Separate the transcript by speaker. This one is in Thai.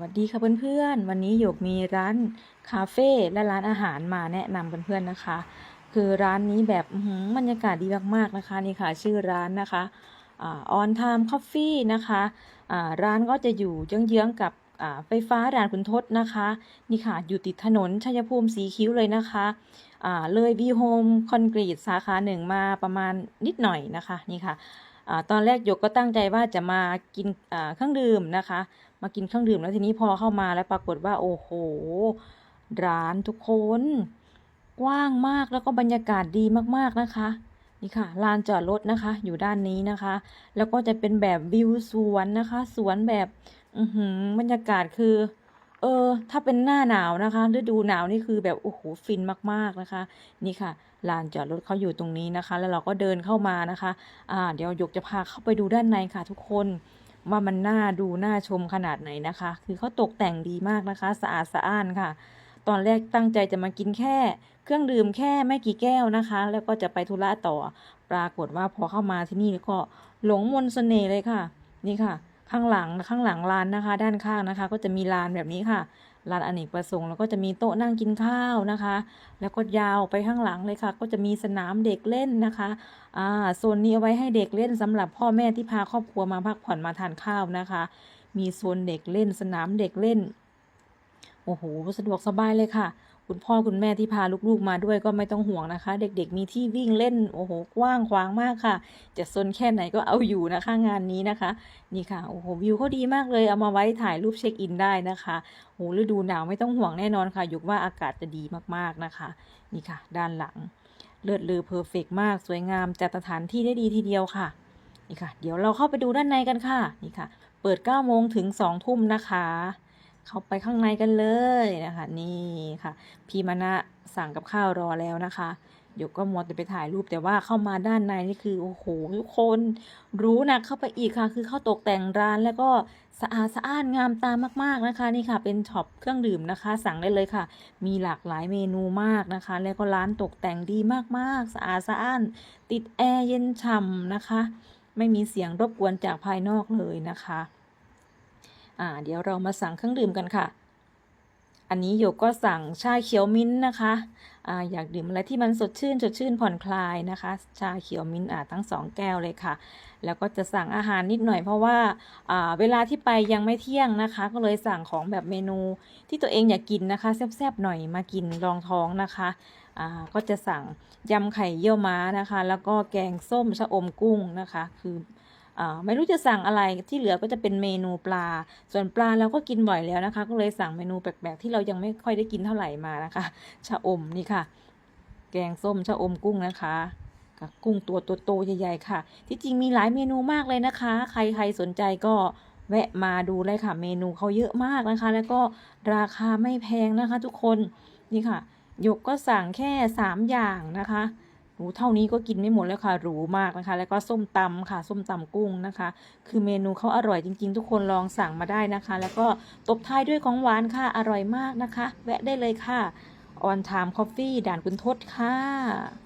Speaker 1: วัสดีค่ะเพื่อนๆ วันนี้หยกมีร้านคาเฟ่และร้านอาหารมาแนะนำเพื่อนๆนะคะ คือร้านนี้แบบหือบรรยากาศดีมากๆนะคะนี่ค่ะ ชื่อร้านนะคะออนไทม์คอฟฟี่นะคะร้านก็จะอยู่เยื้องๆกับไฟฟ้าด่านขุนทดนะคะ นี่ค่ะ อยู่ติดถนนชัยภูมิสีคิ้วเลยนะคะเลยวีโฮมคอนกรีตสาขาหนึ่งมาประมาณนิดหน่อยนะคะนี่ค่ะ ตอนแรกหยกก็ตั้งใจว่าจะมากินเครื่องดื่มนะคะ มากินเครื่องดื่มแล้วทีนี้พอเข้ามาแล้วปรากฏว่าโอ้โห ร้านทุกคน กว้างมากแล้วก็บรรยากาศดีมากๆนะคะนี่ค่ะลานจอดรถนะคะ อยู่ด้านนี้นะคะ แล้วก็จะเป็นแบบวิวสวนนะคะ สวนแบบ อืบรรยากาศคือ เออ ถ้าเป็นหน้าหนาวนะคะ ฤดูหนาวนี่คือแบบโอ้โหฟินมากๆนะคะ นี่ค่ะลานจอดรถเขาอยู่ตรงนี้นะคะ แล้วเราก็เดินเข้ามานะคะ อ่า เดี๋ยวหยกจะพาเข้าไปดูด้านในค่ะ ทุกคนว่ามันน่าดูน่าชมขนาดไหนนะคะ คือเขาตกแต่งดีมากนะคะ สะอาดสะอ้านค่ะ ตอนแรกตั้งใจจะมากินแค่ เครื่องดื่มแค่ไม่กี่แก้วนะคะ แล้วก็จะไปธุระต่อ ปรากฏว่าพอเข้ามาที่นี่ก็หลงมนต์เสน่ห์เลยค่ะ นี่ค่ะ ข้างหลังข้างหลังร้านนะคะ ด้านข้างนะคะ ก็จะมีลานแบบนี้ค่ะลานอเนกประสงค์แล้วก็จะมีโต๊ะนั่งกินข้าวนะคะ แล้วก็ยาวไปข้างหลังเลยค่ะ ก็จะมีสนามเด็กเล่นนะคะอ่าโซนนี้เอาไว้ให้เด็กเล่นสำหรับพ่อแม่ที่พาครอบครัวมาพักผ่อนมาทานข้าวนะคะ มีโซนเด็กเล่น สนามเด็กเล่นโอ้โหสะดวกสบายเลยค่ะ คุณพ่อคุณแม่ที่พาลูกๆมาด้วยก็ไม่ต้องห่วงนะคะ เด็กๆมีที่วิ่งเล่นโอ้โหกว้างขวางมากค่ะ จะซนแค่ไหนก็เอาอยู่นะคะงานนี้นะคะ นี่ค่ะโอ้โหวิวเขาดีมากเลยเอามาไว้ถ่ายรูปเช็คอินได้นะคะโอ้หฤดูหนาวไม่ต้องห่วงแน่นอนค่ะยุกว่าอากาศจะดีมากๆนะคะ นี่ค่ะ ด้านหลัง เลิศลือเพอร์เฟกมากสวยงามจัดสถานที่ได้ดีทีเดียวค่ะนี่ค่ะ เดี๋ยวเราเข้าไปดูด้านในกันค่ะนี่ค่ะ เปิด9โมงถึง2ทุ่มนะคะ เข้าไปข้างในกันเลยนะคะ นี่ค่ะ พี่มานะสั่งกับข้าวรอแล้วนะคะเดี๋ยวก็มัวแต่ไปถ่ายรูปแต่ว่าเข้ามาด้านในนี่คือโอ้โหทุกคนรู้นะเข้าไปอีกค่ะ คือเขาตกแต่งร้านแล้วก็สะอาดสะอ้านงามตามากๆนะคะ นี่ค่ะ เป็นช็อปเครื่องดื่มนะคะ สั่งได้เลยค่ะ มีหลากหลายเมนูมากนะคะ แล้วก็ร้านตกแต่งดีมากๆ สะอาดสะอ้าน ติดแอร์เย็นฉ่ำนะคะ ไม่มีเสียงรบกวนจากภายนอกเลยนะคะ อ่าเดี๋ยวเรามาสั่งเครื่องดื่มกันค่ะ อันนี้โยก็สั่งชาเขียวมิ้นท์นะคะอ่าอยากดื่มอะไรที่มันสดชื่นสดชื่นผ่อนคลายนะคะ ชาเขียวมิ้นท์อ่าทั้งสองแก้วเลยค่ะ แล้วก็จะสั่งอาหารนิดหน่อยเพราะว่าอ่าเวลาที่ไปยังไม่เที่ยงนะคะ ก็เลยสั่งของแบบเมนูที่ตัวเองอยากกินนะคะแซ่บๆหน่อยมากินรองท้องนะคะอ่าก็จะสั่งยำไข่เยี่ยวม้านะคะ แล้วก็แกงส้มชะอมกุ้งนะคะ คือ ไม่รู้จะสั่งอะไรที่เหลือก็จะเป็นเมนูปลา ส่วนปลาเราก็กินบ่อยแล้วนะคะ ก็เลยสั่งเมนูแปลกๆที่เรายังไม่ค่อยได้กินเท่าไหร่มานะคะ ชะอมนี่ค่ะ แกงส้มชะอมกุ้งนะคะกับกุ้งตัวโตๆใหญ่ๆค่ะ ที่จริงมีหลายเมนูมากเลยนะคะ ใครๆสนใจก็แวะมาดูเลยค่ะ เมนูเขาเยอะมากนะคะ แล้วก็ราคาไม่แพงนะคะ ทุกคนนี่ค่ะ ยกก็สั่งแค่สามอย่างนะคะ หรูเท่านี้ก็กินไม่หมดแล้วค่ะหรูมากนะคะ แล้วก็ส้มตำค่ะ ส้มตำกุ้งนะคะ คือเมนูเขาอร่อยจริง ๆ ทุกคนลองสั่งมาได้นะคะ แล้วก็ตบท้ายด้วยของหวานค่ะอร่อยมากนะคะ แวะได้เลยค่ะ On Time Coffee ด่านคุณทศค่ะ